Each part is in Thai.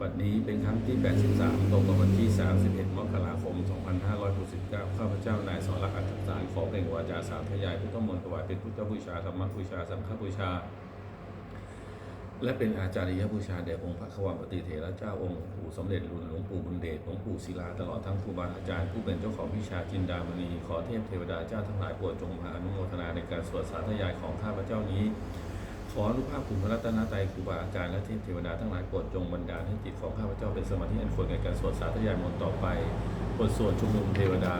บัดนี้เป็นครั้งที่ 83 ตรงกับวันที่ 31 มกราคม 2569 ข้าพเจ้านายสรอัตถสารขอเปล่งวาจาสาธยายพุทธมนต์ถวายเป็นพุทธบูชาธรรมบูชา สังฆบูชา และเป็นอาจาริยบูชาแด่องค์พระขวามปฏิเถระเจ้าองค์ปู่สมเด็จรุ่นหลวงปู่บุญเดชหลวงปู่ศิลาตลอดทั้งครูบาอาจารย์ผู้เป็นเจ้าของวิชาจินดามณีขอเทพเทวดาเจ้าทั้งหลายโปรดจงมาอนุโมทนาในการสวดสาธยายของข้าพเจ้านี้ ออนุภาพคุณพระรัตนตรัยครูบาอาจารย์และเทพเทวดาทั้งหลายโปรดจงบันดาลให้จิตของข้าพเจ้าเป็นสมาธิอันควรแก่การสวดสาธยายมนต์ต่อไปบทสวดชุมนุมเทวดา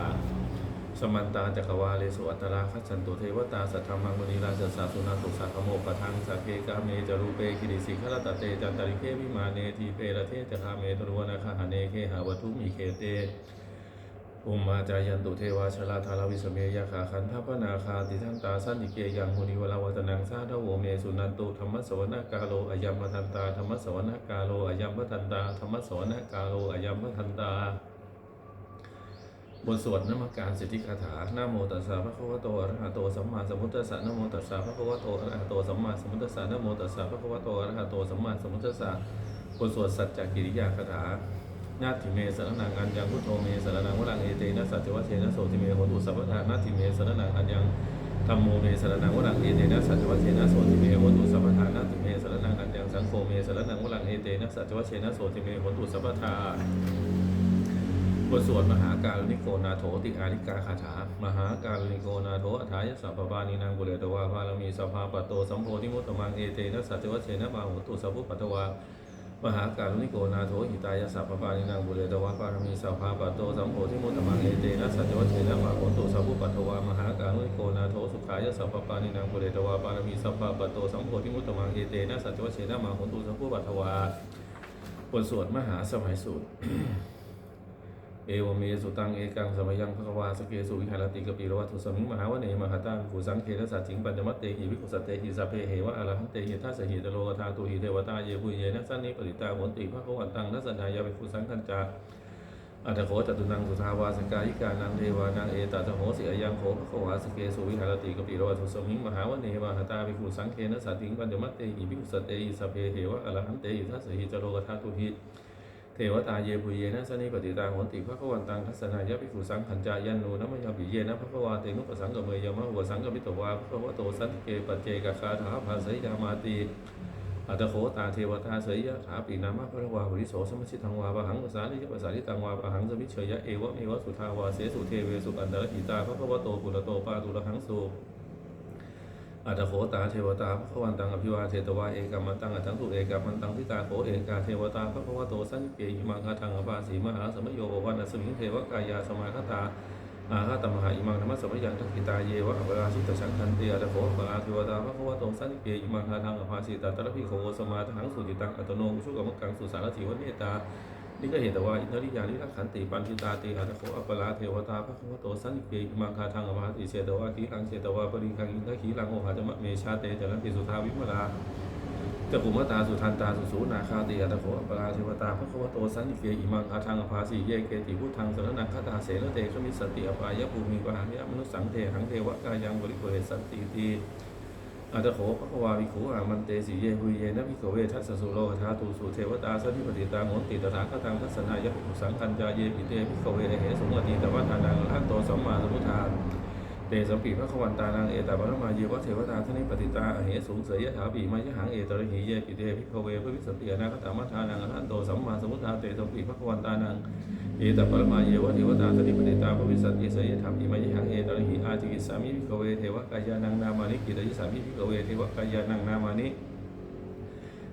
สมันตาจักรวาเลสุอัตตราคัจฉันตุเทวตาสัทธรรมังมณีราชสาสุนาสุสัพโมปะทังสักเกกาเมจรูเปกิริสิขลตเตจันตริเควิมาเนทีเประเทจคาเมตรวนาคหาเนเคหาวัตุมีเคเต อุมมาจายันตุเทวาชลาธารวิสเมยาขาคันทัพนาคาติทันตาสันติเกยังมุนิวลาวัตนังสาทโวเมสุนันตุธรรมสวนากาโลอายัมมทันตาธรรมสวนากาโลอายัมมทันตาธรรมสวนากาโลอายัมมทันตาบทสวดนมัการสิทธิคาถาหนะโมตัสสะภะคะวะโตอรหะโตสัมมาสัมพุทธัสสะนโมตัสสะภะคะวะโตอรหะโตสัมมาสัมพุทธัสสะนโมตัสสะภะคะวะโตอรหะโตสัมมาสัมพุทธัสสะบทสวดสัจจกิริยาคาถา นาทิเมสรนังอัญญังพุทโธเมสรนังวรังเอเตนะสัจจวัชเชนะโสติเมโหตุสัพพทานาทิเมสรนังอัญญังธรรมโมเมสรนังวรังเอเตนะสัจจวัชเชนะโสติเมโหตุสัพพทานาทิเมสรนังอัญญังสังโฆเมสรนังวรังเอเตนะสัจจวัชเชนะโสติเมโหตุสัพพทาบทสวดมหาการุณิโกนาโถติอาริกาคาถามหาการุณิโกนาโถอัฏฐายสัพพานีนางบุเรตวาภาลมีสัพพาปโตสัมโพธิมุตตมังเอเตนะสัจวัชเชนะมาหุตุสัพพุปัตตวา มหาการุณิโกนาโถหิตายสัพพปานินางบุเรตวาภารมีสัพพาปัตโตสังโฆทิมุตตมังเอเตนะสัจวัชเชนะมาหุตุสัพพุปัตตวามหาการุณิโกนาโถสุขายสัพพปานินางบุเรตวาภารมีสัพพาปัตโตสังโฆทิมุตตมังเอเตนะสัจวัชเชนะมาหุตุสัพพุปัตตวาบทสวดมหาสมัยสูตร เอวเมสุตังเอกังสมยังภควาสเกสุวิหารติกปิรวัตุสมิงมหาวเนมหาตังกุสังเครสัจจิงปัญจมัตเตหิวิกุสตเตหิสัพเพเหวะอรหันเตหิทัสหิตโลกธาตุหิเทวตาเยปุยเยนัสสันนิปริตาโหนติภะคะวันตังนัสนายาเวกุสังคัญจาอัตโขจตุนังสุทาวาสกายิกานังเทวานังเอตัตโหสิอยังโขภควาสเกสุวิหารติกปิรวัตุสมิงมหาวเนมหาตาวิกุสังเคนัสสัจจิงปัญจมัตเตหิวิกุสตเตหิสัพเพเหวะอรหันเตหิทัสสหิตโลกธาตุหิ เทวตาเยปุเยนะสนิปติตาโหนติพระขวันตังทัศนายะภิกขุสังขันจายันนูนะมยาปิเยนะพระขวาเตนุปสังกเมยมะหัวสังกมิตวาพระวโตสันติเกปัจเจกคาถาภาสยามาติอัตโขตาเทวตาเสยยะถาปีนามะพระวาบริโสสมชิตังวาปะหังภาษาลิยภาษาลิตังวาปะหังสมิเชยะเอวะเมวะสุทาวาเสสุเทเวสุอันตรหิตาพระวโตปุระโตปาตุระหังสุ อัตโขตาเทวตาพระวันตังอภิวาเทตวาเอกัมมันตังอัตังสุเอกัมมันตังทิตาโขเอกาเทวตาพระวโตสันเกยิมังคาทังอภาสีมหาสมโยวันสมิงเทวกายาสมาคตาอาหาตมหาอิมังธรรมสมยังทักขิตาเยวะอเวราชิตสังคันเตอัตโขปาเทวตาพระวโตสันเกยิมังคาทังอภาสีตาตระพิโขสมาทังสุจิตังอัตโนมุชุกมกังสุสารถิวเนตา นี่ก็เห็นแต่ว่าอินทริยานิรักขันติปันติตาติอัตโขอัปปลาเทวตาพระคัมภโตสันนิเกอิมังคาทังอมหาติเชตวาขีลังเชตวาปริคังอินทขีลังโอหะจมะเมชาเตจรันติสุทาวิมลาจักุมตาสุทันตาสุสูนาคาติอัตโขอัปปลาเทวตาพระคัมภโตสันนิเกอิมังคาทังอภาสีเยเกติพุทธังสรนังคตาเสนเตขมิสติอปายภูมิปหานิมนุสังเทหังเทวกายังบริโภเรสันติตี อัตโขภควาวิขุอามันเตสีเยหุเยนะพิโกเวทัสสสุโลกธาตุสุเทวตาสัพพิปติตาโหนติตถาคตังทัศนายะภุสังคัญจาเยปิเตพิโกเวเหสุงอติตวัฏานังอรหันโตสัมมาสัมพุทธาเตสัมปีพระขวันตานังเอตาบรมาเยวะเทวตาทนิปติตาอเหสุงเสยยะถาปีมายะหังเอตระหิเยปิเตพิโกเวพระวิสัติอนาคตามัทานังอรหันโตสัมมาสัมพุทธาเตสัมปีพระขวันตานังเอตาปรมาเยวะเทวตาตติปเนตาภวิสัตติเสยธรรมอิมยิหังเอ ตระหิอาจิกิสามิภิกเวเทวกายานังนามานิกิตยิสามิภิกเวเทวกายานังนามานิ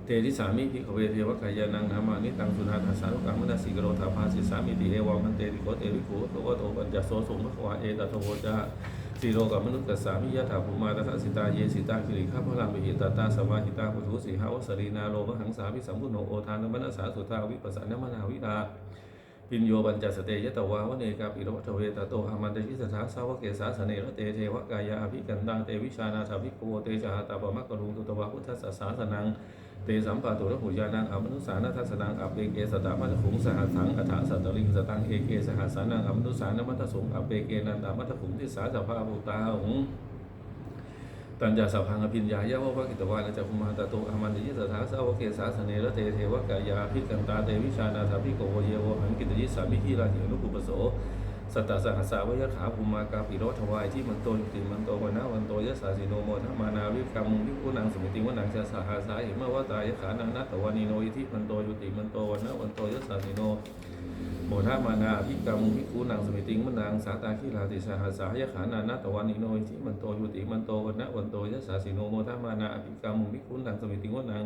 เตติสามิภิกเวเทวกายานังนามานิตังสุนาทัสสารุกังมนัสสิกโรธาภาสิสามิติเอวังมันเตติโคเตวิคูโตวะโตปัญจโสสุภควาเอตโทโวจาสีโลกัมมนุสสามิยะถาภูมาตถาสิตาเยสิตาคิริข้าพลังวิหิตาตาสมาหิตาปุถุสีหาวสรีนาโลมหังสาวิสัมพุโนโอทานมนัสสาสุทาวิปัสสนมนาวิดา ปิญโยบัญจสเตยตวาวเนกาปิโรทเวตโตอามันเตชิสถาสาวกเกสาสเนรเตเทวกายาอภิกันตังเตวิชานาถาภิกโขเตจาหาตาปมักกรุงตุตวะพุทธสสาสนังเตสัมปะตุระหุยานังอมนุสานาทัสนังอัปเปเกสตามัตขุงสหัสังอัฏฐาสัตตลิงสตังเอเกสหัสานังอมนุสานามัตสงอัปเปเกนันตามัตขุงทิสาสภาภูตาหง ตัญญาสัพพังอภิญญายะวะภกิตวานะจักขุมาตะโตอามันติยิสถาสาวเกสาสเนระเตเทวกายาพิกันตาเตวิชานาถาภิโกโวเยวหังกิตยิสามิหิราหินุปุปโสสัตตสหัสสาวยะขาภูมากาปิโรทวายที่มันโตุติมันโตวนะวันโตยะสาสิโนโมทมานาวิกรรมุวิกุนังสมิติวนังชาสาหาสาหิมะวตายะขานังนัตตวานิโนอิทิมันโตยุติมันโตวันนะวันโตยะสาสิโน โมทามานาภิกรรมุภิกขุนังสมิติงมนังสาตาคิลาติสหัสสายขานานาตวันนิโนอิทิมันโตยุติมันโตวันนะวันโตยะสาสิโนโมทามานาภิกรรมุภิกขุนังสมิติงมนัง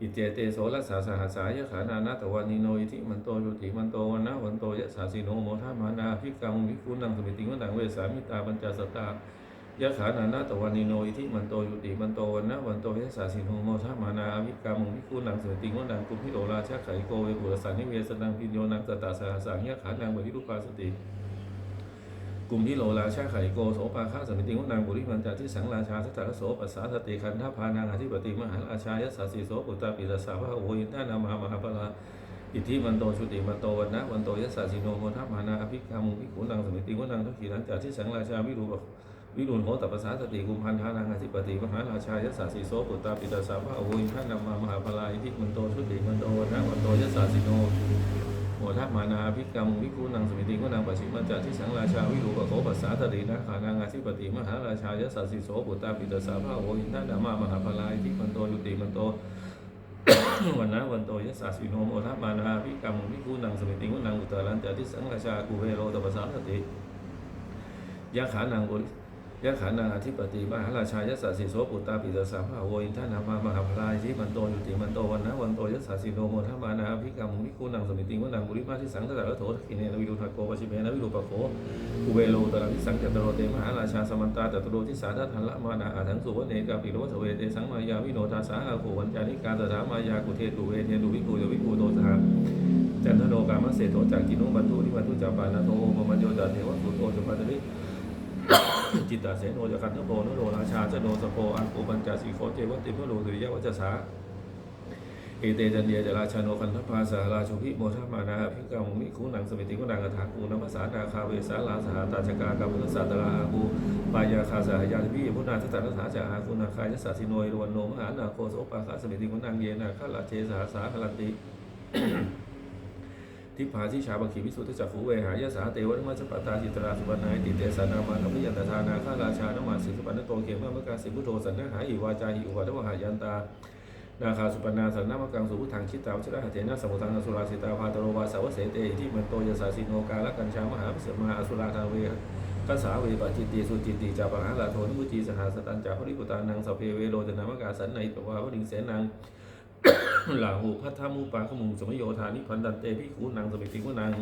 อิเจเตโสรัสสาสหัสสายขานานาตวันนิโนอิทิมันโตยุติมันโตวันนะวันโตยะสาสิโนโมทามานาภิกรรมุภิกขุนังสมิติงมนังเวสามิตาปัญจสตา ยะขานานาตวันนิโนอิทิมันโตยุติมันโตวันนะวันโตยะสาสิโนโมทามานาอภิกรรมุภิกขุนังสติงมนังกุพิโรราชาไขโกเวปุรสานิเวสนังพิญโยนังสตตาสหัสสังยะขานังบริรุปาสติกลุ่มที่โลราชาไขโกโสปาคาสมิติวนางบุริมันจาที่สังราชาสัตตะโสปัสสาสติคันธพานังอธิปติมหาราชายสัสสิโสปุตตาปิตสาวะโวยินทานามามหาปลาอิทธิมันโตชุติมันโตวันนะวันโตยสัสสิโนโมทัพมานาอภิกามุภิกขุนังสมิติวนางทักขีนันจาที่สังราชาวิรูป วิรุณโหตปัสสาสติกุมพันธานังอธิปติมหาราชายสัสสิโสปุตตาปิตาสาวะโวยินทานามามหาปลาอิทธิมันโตชุติมันโตวันนะวันโตยสัสสิโนโมทัพมานาภิกรรมวิคุนังสมิติกุนังปัจฉิมัจจที่สังราชาวิรูปโขปัสสาตรีนะขานังอาธิปติมหาราชายสัสสิโสปุตตาปิตาสาภาโวอินทนามามหาพลายที่มันโตยุติมันโตวันนะวันโตยสัสสิโนโมทัพมานาภิกรรมวิคุนังสมิติกุนังอุตตรันจที่สังราชากุเวโรตปัสสาตติยะขานังบุ ยะขานังอธิปติมหาราชายสัสสิโสปุตตาปิตสาภาโวอินทานามามหาพลายที่มันโตยุติมันโตวันนะวันโตยสัสสิโนโมทัพมานาภิกรรมวิคุนังสมิติกุนังบุริมาที่สังตตะระโถทิเนนวิรุณโกปชิเมนวิรูปโขอุเวโลตระวิสังจตโรเตมหาราชาสมันตาจตโรทิสาทัทันละมานาอาถังสุวเนกาปิโรสเวเตสังมายาวิโนทาสาอาโขวันจานิกาตถามายากุเทตุเวเทนุวิภูยวิภูโตสหจันทโนกามเสโตจากกินุบันทุนิบันทุจาปานาโตโอปมัญโยจาเทวะสุโตจปัตติ จิตตาเสโนจคันทโพนโรราชาเจโนสโพอังโกปัญจสีโคเจวัติพโลตุริยวัจสาเอเตจันเดียจราชาโนคันทภาสาราชุพิโมทมานาภิกรรมุมิคูนังสมิติกุนังกถาคูนัมภาษานาคาเวสาลาสหตาชกากรรมสัตตราอาคูปายาคาสหายาทิพิพุนาทัตตาสาจาอาคูนาคายสัสิโนยรวนโนมหานาโคโสปาคาสมิติกุนังเยนาคาลาเจสหสาคลันติ ทิพาทิชาบังคีวิสุทธิจักขุเวหายสาเตวะมัจจปตาจิตราสุปนายติเตสานามาธรรมยันตทานาคาราชานมาสิสุปนโตเขมะมะกาสิพุทโธสันนหาอิวาจาหิอุวัตวหายันตานาคาสุปนาสันนามกังสุพุทังชิตาวชระหะเถนะสมุทังอสุราสิตาภาตโรวาสาวเสเตอิทิมันโตยสาสิโนกาลกัญชามหาปิสมาอสุราทาเวกัสสาเวปจิตติสุจิตติจาปังหาลาโทนุมุจีสหาสตันจาภริกุตานังสพเพเวโรจนามกาสันในปวาวดิงเสนัง หลาหูพัทธามุปาขมุงสมโยธานิพันดันเตพิคูนังสมิติวนัง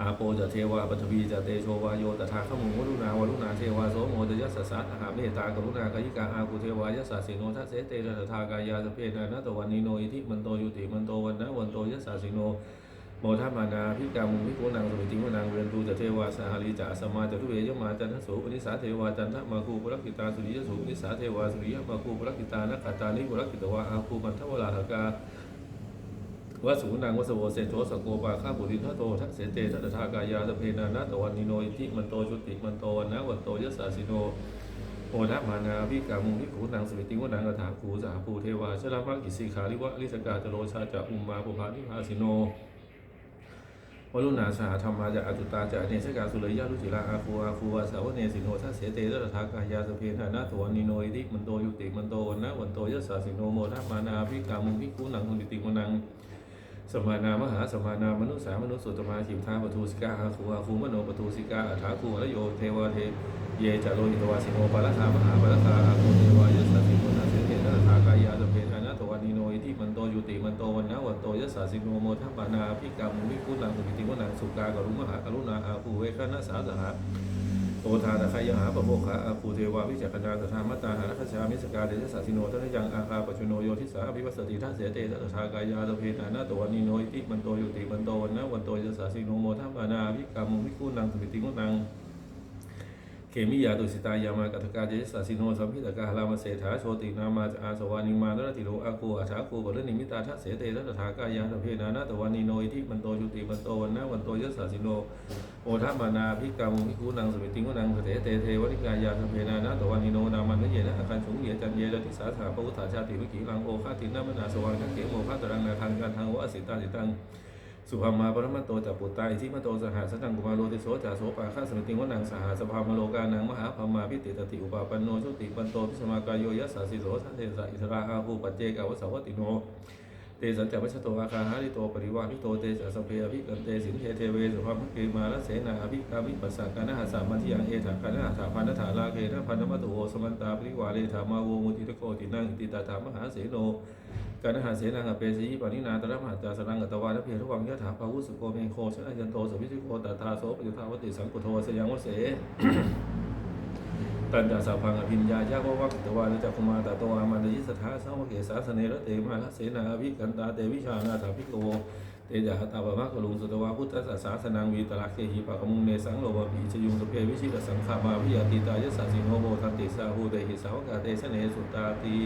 อาโปจะเทวาปัทวีจะเตโชวาโยตถาขมุงวรุณาวรุณาเทวาโสโมจะยัสสะสหาเมตตากรุณากายิกาอากุเทวายัสสะสิโนทัสเสเตระทากายาสเพนานาตวันนิโนอิทิมันโตยุติมันโตวันนะวันโตยัสสะสิโน โมทัพมานาพิกามุพิโกนังสมิติวนังเวียนตูจะเทวาสหาริจะสมาจะทุเวยมาจันทโสปนิสาเทวาจันทมาคูปุรกิตาสุริยสุปนิสาเทวาสุริยมาคูปุรกิตานักขตานิปุรกิตวาอาคูมันทวราหกาวสูนังวสโวเสโชสโกปาข้าบุริทัตโตทักเสเตทัตถากายาสเพนานาตวันนิโนอิทิมันโตชุติมันโตวันนะวันโตยสสาสิโนโอทัพมานาวิกามุงวิขูนังสมิติวนังกถาคูสาภูเทวาชลาภกิสิขาริวะลิสกาจโรชาจะอุมมาปุภานิภาสิโน วรุณาสหธรรมาจะอตุตาจะเนสกาสุริยยาลุจิราอาคูอาคูวาสาวเนสิโนทัสเสเตทัตถากายาสเพนานาตวันนิโนอิทิมันโตยุติมันโตวันนะวันโตยสสาสิโนโมทัมานาวิกามุงวิขูนังสมิติวนังสมานามหาสมานามนุษย์สามนุษย์สุตมาทิมทาปทูสิกาอาคูอาคูมโนปทูสิกาอัฏฐาคูระโยเทวาเทเยจาโรหิตวาสิโนปาลคามหาปาลคาอา ยุติมันโตวันนะวันโตยสสสิโนโมทัพปานาภิกามุวิคุลังสุมิติวนังสุกากรุมหากรุณาอาคูเวคนะสาสหาโอทาตะคายหาปะโภคะอาคูเทวาวิจักนาตถามัตตาหารัคชามิสกาเดชสัสสิโนทัตยังอาคาปชุโนโยทิสาอภิวัสติทัสเสเตตถากายาตเพนานาตวันนิโนอิติมันโตยุติมันโตวันนะวันโตยสสสิโนโมทัพปานาวิกรรมวิคุนังสมิติกุนัง มิยาตุสิตายามากัตกาเจสสิโนสัมพิตกาลามเสถาโชตินามาจอาสวานิมานระติโลอากูอาชาคูบรนิมิตาทัเสเตระตถากายาตเพนานาตวานิโนอิทิมันโตยุติมันโตวันนะวันโตยสัสสิโนโอทัมานาภิกามุภิกขุนังสมิติงุนังเถเตเทวริกายาตเพนานาตวานิโนนามันเยนะอาการสงเยจันเยรติสาถาปวุฒาชาติวิกิลังโอฆาตินามนาสวังเขโมฆาตรังนาทางการทางวสิตาสิตัง สุภามาปรมัตโตจัปุตตาอิทิมโตสหัสตังกุมารโลติโสจาโสปาข้าสมิติงวนังสหัสภามโลกานังมหาพมาพิติตติอุปาปันโนชุติปันโตพิสมากายโยยัสสาสิโสทัเทสะอิสราอาภูปัจเจกาวสาวติโนเตสัจจวัชโตอาคาหาริโตปริวาริโตเตสะสเพอภิกันเตสินเทเทเวสุภาพเกมาลเสนาอภิกามิปัสสะกานะหาสามัทิยังเอถากานะหาถาพันธถาลาเกนะพันธมัตโตสมันตาปริวาเรธามาโวมุติตโกตินังอิติตาถามหาเสโน การหาเสนังเปสีปานินาตระมหาจาสนังอัตวาทเพทวังยถาภาวุสุโกเมโคชนะยันโตสวิชิโกตถาโสปยุทาวติสังกุโทสยังวเสตันจาสาพังอภิญญายะวะวักตวานจักคุมาตาตอามันยิสถาสาวเกสาสเนระเตมาลเสนาอภิกันตาเตวิชานาถาภิกโวเตจาหตาบะมะกลุงสุตวาพุทธศาสาสนังวีตระเคหิปะกมุงเนสังโลวะปีชยุงสเพวิชิตสังขามาวิยติตายะสาสิโนโบทันติสาหูเตหิสาวกาเตชเนสุตตาตี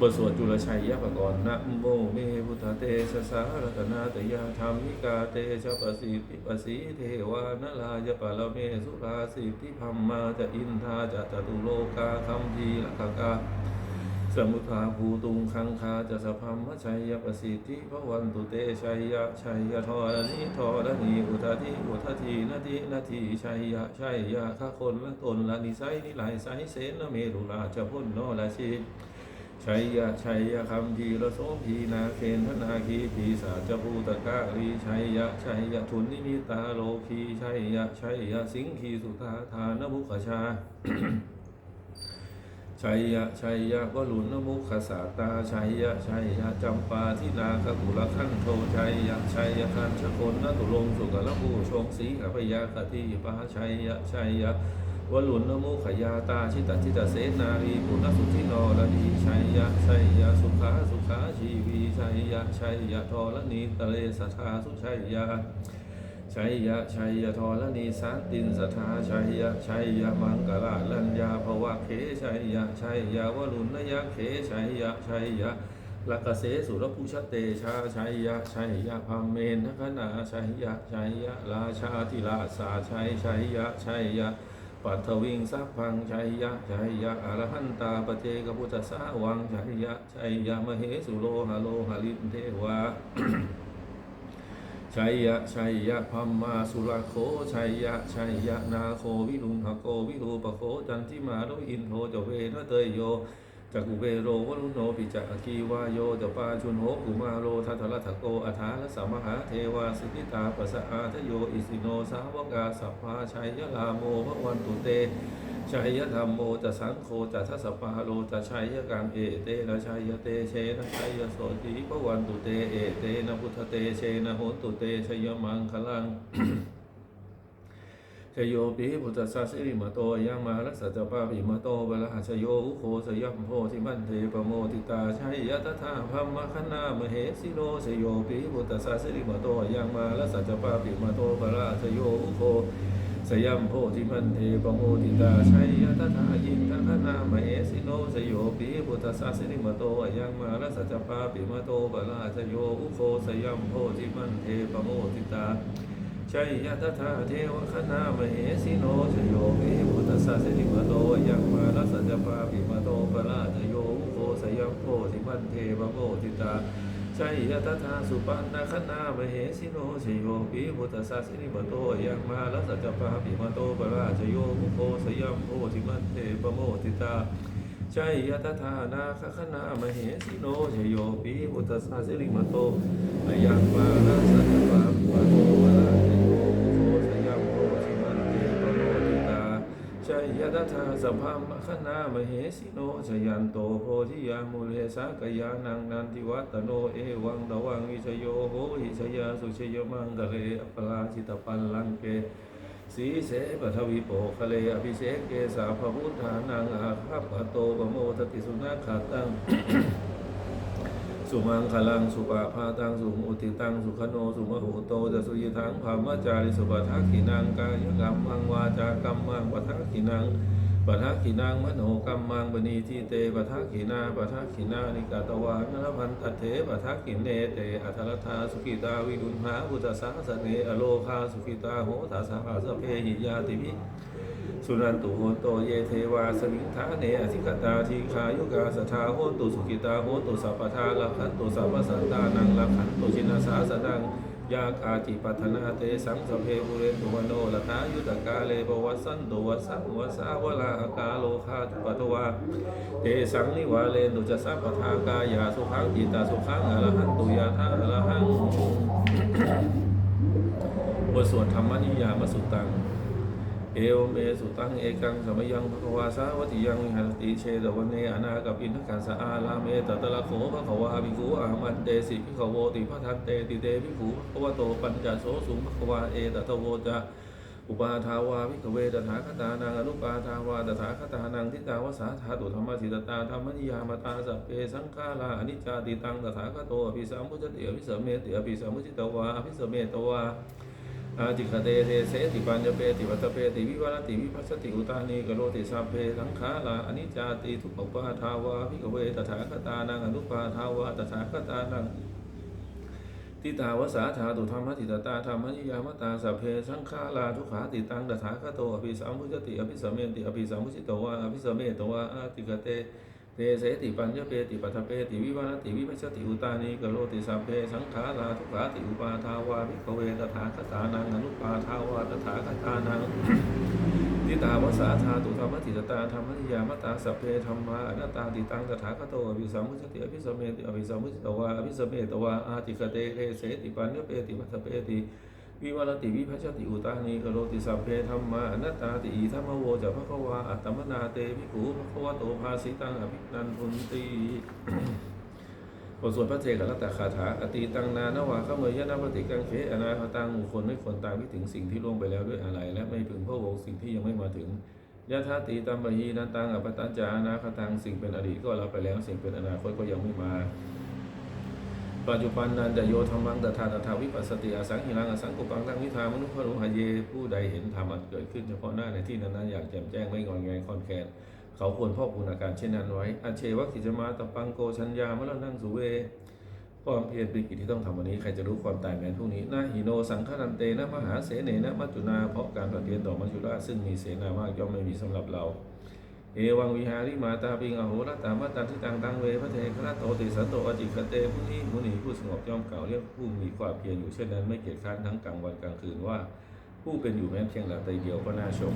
บทสวดจุลชัยยะปะกรณ์นะโมเมพุทธเตชะสารตนาตยาธรรมิกาเตชะปสิปิปสีเทวานลายปะละเมสุราสิทธิพัมมาจะอินทาจะจตุโลกาคัมภีละกะกาสมุทาภูตุงคังคาจะสพัมมชัยยะปสิทธิพระวันตุเตชัยยะชัยยะทอรณีทอรณีอุทาทิอุทาทีนาทีนาทีชัยยะชัยยะข้าคนละตนละนิสัยนิหลายไสยเสนละเมรุราชพุนโนละชี ชัยยะชัยยะคำพีระโสพีนาเคนธนาคีพีสาจภูตกะรีชัยยะชัยยะทุนนิมิตาโลคีชัยยะชัยยะสิงคีสุธาทานมุขชาชัยยะชัยยะวลุณมุขสาตาชัยยะชัยยะจำปาทินาคกุลขันโทชัยยะชัยยะคันชคนนตุลงสุกละผู้ชงสีอภยากติปาชัยยะชัยยะ วลุณมุขยาตาชิตติตเสนารีปุณสุทิโนระดีชัยยะชัยยะสุขาสุขาชีวีชัยยะชัยยะทอรณีตะเลสัทธาสุชัยยะชัยยะชัยยะทอละนีสันตินสทาชัยยะชัยยะมังกลาลัญญาภวะเขชัยยะชัยยะวรุณยะเขชัยยะชัยยะลักเกษสุรภูชเตชาชัยยะชัยยะพัมเมนทคนาชัยยะชัยยะราชาธิราชสาชัยชัยยะชัยยะ ปัทวิงสัพพังชัยยะชัยยะอรหันตาปเจกพุทธสาวังชัยยะชัยยะมเหสุโลหะโลหะลิเทวาชัยยะชัยยะพัมมาสุรโคชัยยะชัยยะนาโควิรุณหโกวิรูปโคจันทิมาโรอินโทจเวนะเตยโย จักุเวโรวรุโนปิจักกีวาโยจปาชุนโหกุมาโรทัทละทะโกอัฏฐาละสัมมหาเทวาสิทธิตาปัสสะอาทโยอิสิโนสาวกาสัพพาชัยยะลาโมภวันตุเตชัยยธรรมโมจะสังโฆจะทัสสปาโลจะชัยยกังเอเตนะชัยยเตเชนะชัยยโสติปวันตุเตเอเตนะพุทธเตเชนะโหนตุเตชัยมังคลัง ชโยปิพุทธสสสิริมโตยังมารัสสะจปาปิมโตบลหะชโยอุโคสยัมโพธิมันเทปโมติตาชัยยะตถาพัมมะคณามเหสิโนชโยปิพุทธสสสิริมโตยังมารัสสะจปาปิมโตบลหะชโยอุโคสยัมโพธิมันเทปโมติตาชัยยะตถายินทัคนามเหสิโนสโยปิพุทธสสสิริมโตยังมารัสสะจปาปิมโตบลหะชโยอุโคสยัมโพธิมันเทปโมติตา ชัยยะตถาเทวคณามเหสิโนชโยวิพุทธสสะสิริมโตยังมารัสสะจปาปิมโตปราชโยอุโคสยัมโพธิมันเทปโมติตาชัยยะตถาสุปันนคณามเหสิโนชโยวิพุทธสสะสิริมโตยังมารัสสะจปาปิมโตปราชโยอุโคสยัมโพธิมันเทปโมติตา ชัยยะตถานาคคณามเหสิโนชโยปิพุทธสสะสิริมโตยังมารัสสะจปาปิมโตปราชโยอุโคสยัมโพธิมันเทปโมติตาชัยยะตถาสัพพะมะคณามเหสิโนชยันโตโพธิยามุเลสากยานังนันทิวัตโนเอวังตวังวิชโยโหหิชยาสุชยมังกะเลอปราชิตปัลลังเก สีเสปทวีโปคะเลอภิเศกเกสาพพุทธานังอาคาปโตปโมทติสุนัขาตัง สุมังคลังสุปาพาตังสุมุติตังสุขโนสุมโหโตจะสุยทังพามจาริสุปทักขินังกายกรรมังวาจากรรมังปทักขินัง ปทักขินังมโนกรรมังบณีทีเตปทักขินาปทักขินานิกาตวานรพันตเถปทักขินเนเตอัทรธาสุขิตาวิดุณหาพุทธสาสเนอโลคาสุขิตาโหทัสสะสเพหิยาติวิสุนันตุโหนโตเยเทวาสมิงทาเนอธิกตาทีคายุกาสทาโหตุสุกิตาโหตุสัพพทาลักขันตุสัพพสัตตานังลักขันตุชินาสาสนัง ยาคาจิปัฒนาเตสังสเพบุเรตุวโนลทายุตกาเลปวัสสันตุวัสสังวัสสาวลาอากาโลคาตุปตวาเตสังนิวาเลนตุจะสัพพทากายาสุขังจิตาสุขังอรหันตุยาธาอรหังบทสวดธรรมนิยามสุตตัง เอวเมสุตังเอกังสมยังภควาสาวัติยังหารติเชตวันเนอนากับอินทกัสสะอาลาเมตตะละโขภควาภิกขุอามันเตสิภิกขโวติพระทันเตติเตภิกขุภควโตปัญจโสสุงภควาเอตตะโวจะอุปาทาวาภิกเวตถาคตานังอนุปาทาวาตถาคตานังทิตาวสาธาตุธรรมสิตตาธรรมนิยามตาสัพเพสังฆาลาอนิจจาติตังตถาคโตอภิสัมพุทธเถอภิสัมเมติอภิสัมพุจิตวาอภิสมเมตวา อาจิคเตเทเสติปัญญเปติวัตเปติวิวัรติวิปัสสติอุตานีกโรติสัพเพสังขาราอนิจจาติทุกขปาทาวาภิกขเวตถาคตานังอนุปาทาวาตถาคตานังทิตาวสาธาตุธรรมติตตาธรรมนิยามตาสัพเพสังขาราทุกขาติตังตถาคโตอภิสัมพุจติอภิสัมเมติอภิสัมพุจิตวาอภิสัมเมตวาอาติกเต เตเสติปัญญเปติปัทเปติวิวารติวิปัสสติอุตานีกโลติสัพเพสังขาราทุกขาติอุปาทาวาภิกเวตถาคตานังอนุปาทาวาตถาคตานังทิตาวสาธาตุธรรมติตตาธรรมนิยามตาสัพเพธรรมาอนัตตาติตังตถาคโตอภิสัมมุสติอภิสัมเมติอภิสัมมุสิตวาอภิสัมเมตวาอาติคเตเทเสติปัญญเปติปัทเปติ วิวารติวิพัชติอุตานีกโลติสัพเพธรรมาอนัตตาติอิธรรมโวจะภควาอัตตมนาเตภิกขุภควโตภาสิตังอภินันทุนติบทสวดพระเทกรัตตคาถาอตีตังนานวาขเมยยะนาปฏิกังเขอนาคตังบุคคลไม่ควรตามคิดถึงสิ่งที่ล่วงไปแล้วด้วยอะไร และไม่พึงพระวงสิ่งที่ยังไม่มาถึงยะธาตีตัมปะฮีนันตังอปตัญจานาคตังสิ่งเป็นอดีตก็รับไปแล้วสิ่งเป็นอนาคตก็ยังไม่มา ปัจจุบันนันจะโยธรรมังตถาตถาวิปัสสติอสังหิรังอสังกุปังตังวิธามนุภรุหะเย ผู้ใดเห็นธรรมอันเกิดขึ้นเฉพาะหน้าในที่นั้นๆอย่างแจ่มแจ้งไม่งอนแงนคอนแคนเขาควรพ่อคุณอาการเช่นนั้นไว้อาเชวะกิจมาตปังโกชัญญามะละนังสุเวความเพียรเป็นกิจที่ต้องทำวันนี้ใครจะรู้ความตายแม้พรุ่งนี้นาหิโนสังฆนันเตนะมหาเสเนนะมัจจุนาเพราะการปฏิเพียรต่อมัจจุราชซึ่งมีเสนามากย่อมไม่มีสำหรับเรา เอวังวิหาริมาตาปิงอโหรตามาตันทิตังตังเวพระเทคระโตติสันโตอจิคเตผู้นี้ผู้นี้ผู้สงบย่อมเก่าเรียกผู้มีความเพียรอยู่เช่นนั้นไม่เกียจคร้านทั้งกลางวันกลางคืนว่า ผู้เป็นอยู่แม้เพียงหลับใดเดียวก็น่าชม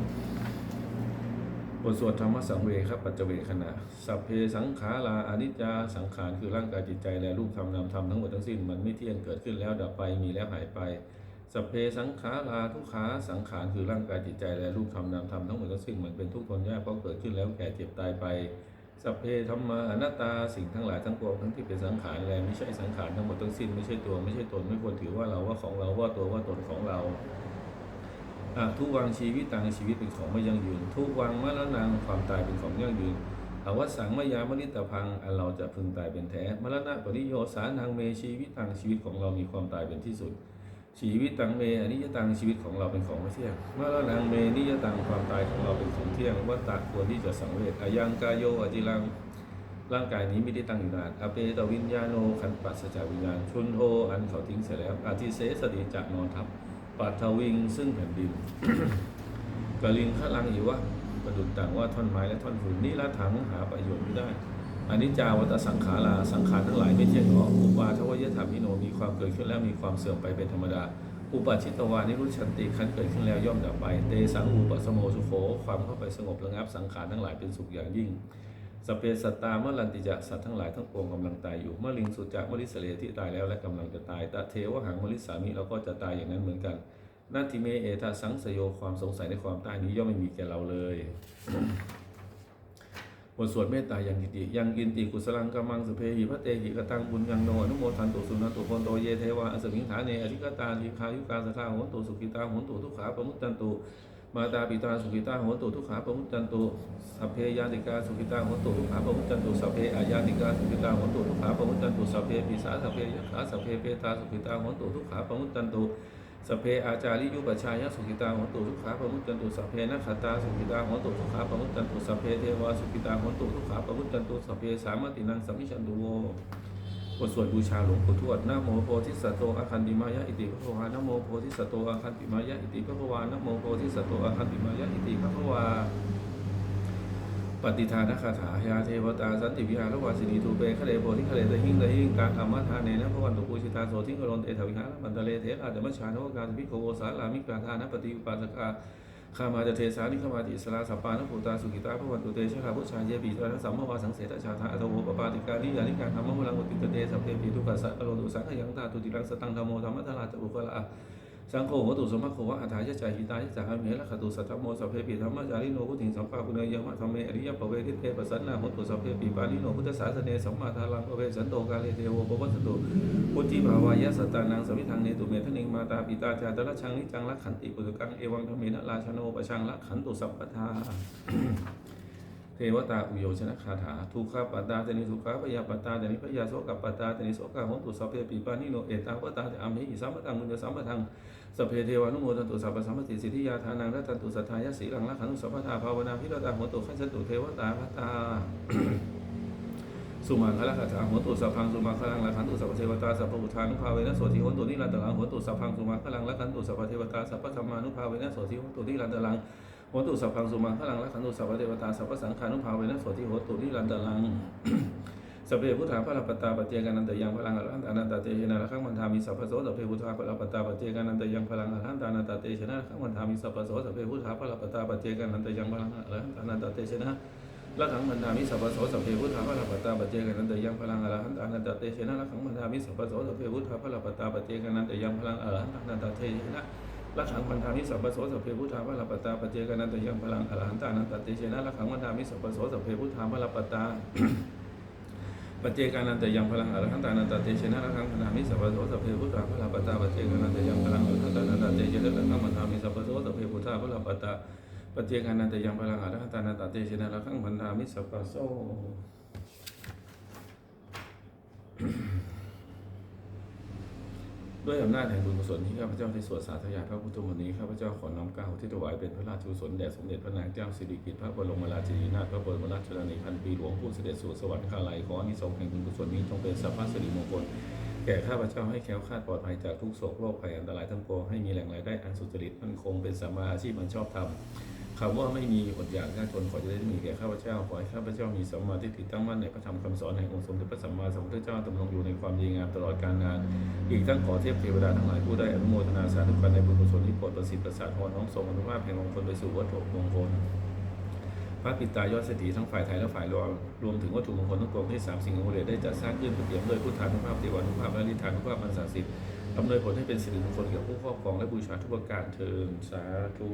บทสวดธรรมสังเวครับปัจเจเวขณะสัพเพสังขาราอนิจจาสังขารคือร่างกายจิตใจและรูปธรรมนามธรรมทั้งหมดทั้งสิ้นมันไม่เที่ยงเกิดขึ้นแล้วดับไปมีแล้วหายไป สัพเพสังขาราทุกขาสังขารคือร่างกายจิตใจและรูปธรรมนามธรรมทั้งหมดทั้งสิ้นมันเป็นทุกข์ทนยากเพราะเกิดขึ้นแล้วแก่เจ็บตายไปสัพเพธรรมาอนัตตาสิ่งทั้งหลายทั้งปวงทั้งที่เป็นสังขารและไม่ใช่สังขารทั้งหมดทั้งสิ้นไม่ใช่ตัวไม่ใช่ตนไม่ควรถือว่าเราว่าของเราว่าตัวว่าตนของเราทุกวังชีวิตต่างชีวิตเป็นของไม่ยั่งยืน ทุกวังมรณงความตายเป็นของยั่งยืนอวสังมายามนิตพังอันเราจะพึงตายเป็นแท้มรณะปริโยสานังเมชีวิตต่างชีวิตของเรามีความตายเป็นที่สุด ชีวิตตังเมอนิจตังชีวิตของเราเป็นของไม่เที่ยงมรณะเมนิจตังความตายของเราเป็นของเที่ยงวัตตะควรที่จะสังเวชอายังกายโยอจิรังร่างกายนี้ไม่ได้ตั้งอยู่นานอเปตวิญญาโนขันปัสสจาวิญญาณชุนโทอันเขาทิ้งเสียแล้วอาทิเสสติจะนอนทับปัทวิงซึ่งแผ่นดินกลิงขลังอีวะประดุจต่างว่าท่อนไม้และท่อนฝุ่นนี่ละถังหาประโยชน์ไม่ได้ อนิจจาวัตสังขาราสังขารทั้งหลายไม่เที่ยงหรออุปาทวยธรรมิโนมีความเกิดขึ้นแล้วมีความเสื่อมไปเป็นธรรมดา อุปาชิตวานิรุชันติขันเกิดขึ้นแล้วย่อมดับไป เตสังอุปสมโมสุโขความเข้าไปสงบระงับสังขารทั้งหลายเป็นสุขอย่างยิ่งสเปสัตตาเมื่อลันติจะสัตว์ทั้งหลายทั้งปวงกำลังตายอยู่เมื่อลิงสุจะมริสเลที่ตายแล้วและกำลังจะตายตะเทวหังมริสามิเราก็จะตายอย่างนั้นเหมือนกันนาทิเมเอทาสังสโยความสงสัยในความตายนี้ย่อมไม่มีแก่เราเลย บทสวดเมตตาอยังกิติยังกินติกุศลังกัมมังสุเพหิพระเตหิกตังบุญยังโนอนุโมทันตุสุนันตุโคนโตเยเทวาอสมิงฐาเนอธิกตาทีคายุกาสทาโหนตุสุกิตาโหนตุทุขาปมุตตันตุมาตาปิตาสุขิตาโหนตุทุกขาปมุจจันตุสัพเพยาติกาสุขิตาโหนตุทุกขาปมุจจันตุสัพเพอายาติกาสุขิตาโหนตุทุกขาปมุจจันตุสัพเพปิสาสัพเพยขาสัพเพเปตาสุขิตาโหนตุทุกขาปมุจจันตุ สเพอาจาริยุปชายสุขิตาโหนตุทุกขาปมุตจันตุสเพนักขตาสุขิตาโหนตุทุกขาปมุตจันตุสเพเทวาสุขิตาโหนตุทุกขาปมุตจันตุสเพสามตินังสัมมิชันตุโวบทสวดบูชาหลวงปู่ทวดนะโมโพธิสัตว์โตอาคันติมายะอิติพระภวานะโมโพธิสัตว์โตอาคันติมายะอิติพระภวานะโมโพธิสัตว์โตอาคันติมายะอิติพระภวา ปฏิทานคาถายาเทวตาสันติวิหารวาสินีทูเปคะเลโพธิคะเลตะหิงตะหิงการธรรมทานเนนะพระวันตุปูชิตาโสทิงกรณเตถวิหารมันตะเลเทอาจมัชานวการพิโกโวสาลามิกาทานะปฏิอุปาสกาข้ามาจะเทสานิขมาติอิสลาสัปปานภูตาสุกิตาพระวันตุเตชะขาพุชาเยปีตระสัมมวาสังเสตชาธาอัตโวปปาติกานิยานิการธรรมะพลังวติตเตสัพเพปีทุกขสัตอโลตุสังขยังตาตุติรังสตังธรรมโมธรรมะทราจอุปละ สังโฆวตุสมะโควะอัฏฐายะจาหิตายะจาหเมละขตุสัทธโมสัพเพปีธรรมจาริโนพุทธิสัมปาปุเยมะธรรมเมอริยปเวทิเตปสันนาหุตุสัพเพปีปานิโนพุทธศาสเนสัมมาทารังปเวสันโตกาเลเทโวปวัสสตุพุทธิภาวายะสตานังสวิทังเนตุเมทนิงมาตาปิตาจาตระชังนิจังละขันติปุตุกังเอวังธรรมินะราชโนปชังละขันตุสัพพทา เทวตาอุโยชนะคาถาทุกขปัตตาเตนิสุขาปยาปัตตาเตนิพยาโสกปัตตาเตนิโสกหงตุสัพเพปีปานิโนเอตาปตาเตอัมหิสัมปตังมุญญสัมปทังสัพเพเทวานุโมทันตุสัพพสัมปติสิทธิยาทานังรัตตันตุสัทธายะสีลังละขันุสัพพทาภาวนาพิรตาโหตุขันตุเทวตาพัตตาสุมาคละคาถาโหตุสัพพังสุมาคลังละขันตุสัพเทวตาสัพพุทธานุภาเวนะโสติโหตุนิรันตลังโหตุสัพพังสุมาคลังละขันตุสัพเทวตาสัพพธรรมานุภาเวนะโสติโหตุนิรันตลัง โหตุสัพพังสุมาคลังละขันตุสัพพเทวตาสัพพสังฆานุภาเวนะโสติโหตุนิรันตลังสัพเพพุทธาพระปตาปเจกานันตยังพลังอรหันตานันตเตชนะละขังมันธามิสัพพโสสัพเพพุทธาพระปตาปเจกานันตยังพลังอรหันตานันตเตชนะละขังมันธามิสัพพโสสัพเพพุทธาพระปตาปเจกานันตยังพลังอรหันตานันตเตชนะละขังมันธามิสัพพโสสัพเพพุทธาพระปตาปเจกันันตยังพลังอรหันตานันตเตชนะละขังมันธามิสัพพโสสัพเพพุทธาพระปตาปเจกันันตยังพลังอรหันตานันตเตชนะ ละขังมันธามิสัพพโสสัพเพพุทธาพระปัตตาปเจกนันตยังพลังอรหันตานันตเตเชนะละขังมันธามิสัพพโสสัพเพพุทธาพระปัตตาปเจกานันตยังพลังอรหันตานันตเตชนะละขังมันธามิสัพพโสสัพเพพุทธาพระปัตตาปเจกานันตยังพลังอรหันตานันตเตเชนะละขังมันธามิสัพพโสสัพเพพุทธาพระปัตตาปเจกานันตยังพลังอรหันตานันตเตชนะละขังพันธามิสัพพโส ด้วยอำนาจแห่งบุญกุศลที่ข้าพเจ้าได้สวดสาธยายพระพุทธมนต์นี้ข้าพเจ้าขอน้อมเกล้าที่ถวายเป็นพระราชกุศลแด่สมเด็จพระนางเจ้าสิริกิติ์พระบรมราชินีนาถพระบรมราชชนนีพันปีหลวงผู้เสด็จสู่สวรรคาลัยขออนิสงส์แห่งบุญกุศลนี้จงเป็นสัพพะสิริมงคลแก่ข้าพเจ้าให้แคล้วคลาดปลอดภัยจากทุกโศกโรคภัยอันตรายทั้งปวงให้มีแหล่งรายได้อันสุจริตมั่นคงเป็นสัมมาอาชีพมันชอบธรรม คำว่าไม่มีอดอยากยากจนขอจะได้มีแก่ข้าพเจ้าขอให้ข้าพเจ้ามีสัมมาทิฏฐิตั้งมั่นในพระธรรมคำสอนแห่งองค์สมเด็จพระสัมมาสัมพุทธเจ้าดำรงอยู่ในความดีงามตลอดกาลนาน อีกทั้งขอเทพเทวดาทั้งหลายผู้ได้อนุโมทนาสาธุการในบุญกุศลที่โปรดประสิทธิ์ประสาทพรน้องทรงอนุภาพแห่งองค์คนไปสู่วัตถุมงคลพระปิตายอดเศรษฐีทั้งฝ่ายไทยและฝ่ายรวมรวมถึงวัตถุมงคลทั้งปวงที่สามสิ่งของเดชได้จัดสร้างขึ้นเปี่ยมด้วยพุทธานุภาพเทวานุภาพและนิทานุภาพมันศักดิ์สิทธิ์อำนวยผลให้เป็นสิริมงคลแก่ผู้ครอบครองและบูชาทุกประการเทินสาธุ